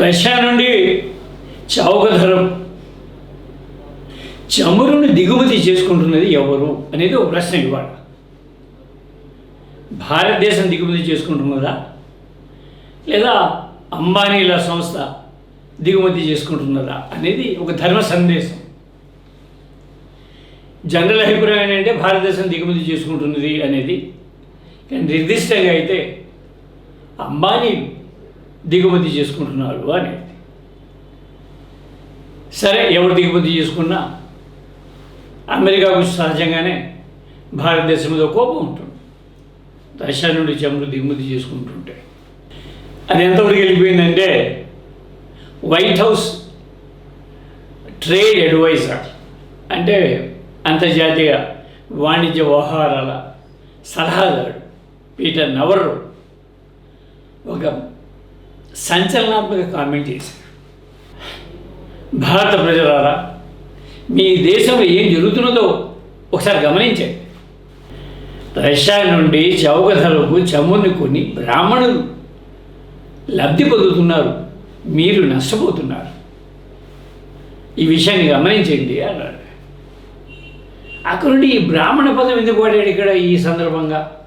Russia నుండి చౌక ధరం చమురును దిగుమతి చేసుకుంటున్నది ఎవరు అనేది ఒక ప్రశ్న ఇవాళ. భారతదేశం దిగుమతి చేసుకుంటున్నదా? లేదా అంబానీల సంస్థ దిగుమతి చేసుకుంటున్నదా అనేది ఒక ధర్మ సందేశం. జనరల్ అభిప్రాయం ఏంటంటే భారతదేశం దిగుమతి చేసుకుంటున్నది అనేది. కానీ నిర్దిష్టంగా అయితే అంబానీ దిగుమతి చేసుకుంటున్నారు అనేది సరే ఎవరు దిగుమతి చేసుకున్నా? అమెరికాకు సహజంగానే భారతదేశం మీద కోపం ఉంటుంది. రష్యా నుండి చమురు దిగుమతి చేసుకుంటుంటే. అది ఎంతవరకు వెళ్ళిపోయిందంటే వైట్ హౌస్ ట్రేడ్ అడ్వైజర్ అంటే అంతర్జాతీయ వాణిజ్య వ్యవహారాల సలహాదారు పీటర్ నవర్రు ఒక సంచలనాత్మక కామెంట్ చేశారు. భారత ప్రజలారా మీ దేశంలో ఏం జరుగుతున్నదో ఒకసారి గమనించండి. రష్యా నుండి చౌక ధరకు చమురుని కొన్ని బ్రాహ్మణులు లబ్ధి పొందుతున్నారు. మీరు నష్టపోతున్నారు. ఈ విషయాన్ని గమనించండి అన్నాడు. అక్కడ నుండి ఈ బ్రాహ్మణ పదం ఎందుకు వాడాడు ఇక్కడ ఈ సందర్భంగా?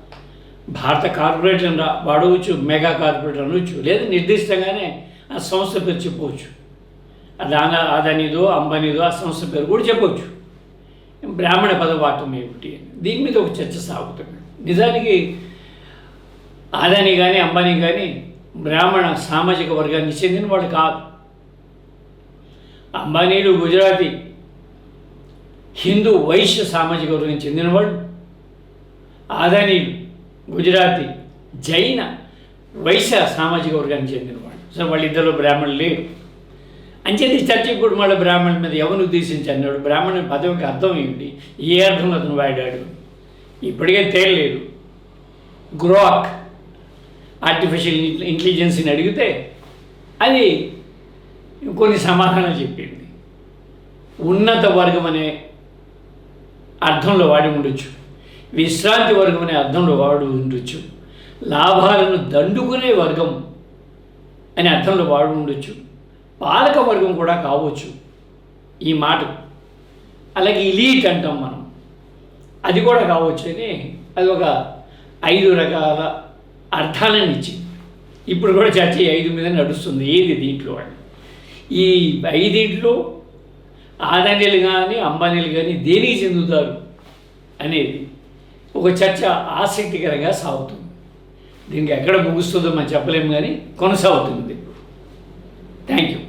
భారత కార్పొరేట్ రా- వాడవచ్చు మెగా కార్పొరేట్ అనవచ్చు లేదా నిర్దిష్టంగానే ఆ సంస్థ పేరు చెప్పవచ్చు. దాని అదానిదో అంబానీదో ఆ సంస్థ పేరు కూడా చెప్పవచ్చు. బ్రాహ్మణ పదవాటం ఏమిటి దీని మీద ఒక చర్చ సాగుతుంది. నిజానికి అదాని కానీ అంబానీ కానీ బ్రాహ్మణ సామాజిక వర్గానికి చెందిన వాళ్ళు కాదు. అంబానీలు గుజరాతీ హిందూ వైశ్య సామాజిక వర్గం చెందినవాళ్ళు ఆదానీలు గుజరాతీ జైన వైశ్య సామాజిక వర్గానికి చెందినవాళ్ళు సో వాళ్ళిద్దరు బ్రాహ్మణులు లేరు. అంచేది చర్చకి కూడా మళ్ళీ బ్రాహ్మణుల మీద ఎవరు ఉద్దేశించి అన్నాడు? బ్రాహ్మణ పదవికి అర్థం ఏమిటి? ఏ అర్థంలో అతను వాడాడు? ఇప్పటికే తేలలేదు. గ్రోక్ ఆర్టిఫిషియల్ ఇంటెలిజెన్స్ని అడిగితే అది కొన్ని సమాధానాలు చెప్పింది. ఉన్నత వర్గం అనే అర్థంలో వాడి ఉండొచ్చు. విశ్రాంతి వర్గం అనే అర్థంలో వాడు ఉండొచ్చు. లాభాలను దండుకునే వర్గం అనే అర్థంలో వాడు ఉండొచ్చు. పాలక వర్గం కూడా కావచ్చు. ఈ మాట. అలాగే ఇలీట్ అంటాం మనం. అది కూడా కావచ్చు అని అది ఒక ఐదు రకాల అర్థాలను ఇచ్చింది. ఇప్పుడు కూడా చర్చ ఐదు మీద నడుస్తుంది. ఏది దీంట్లో అని. ఈ ఐదింట్లో ఆదానీలు కానీ అంబానీలు కానీ దేనికి చెందుతారు అనేది ఒక చర్చ ఆసక్తికరంగా సాగుతుంది. దీనికి ఎక్కడ ముగుస్తుందో మనం చెప్పలేము కానీ కొనసాగుతుంది. Thank you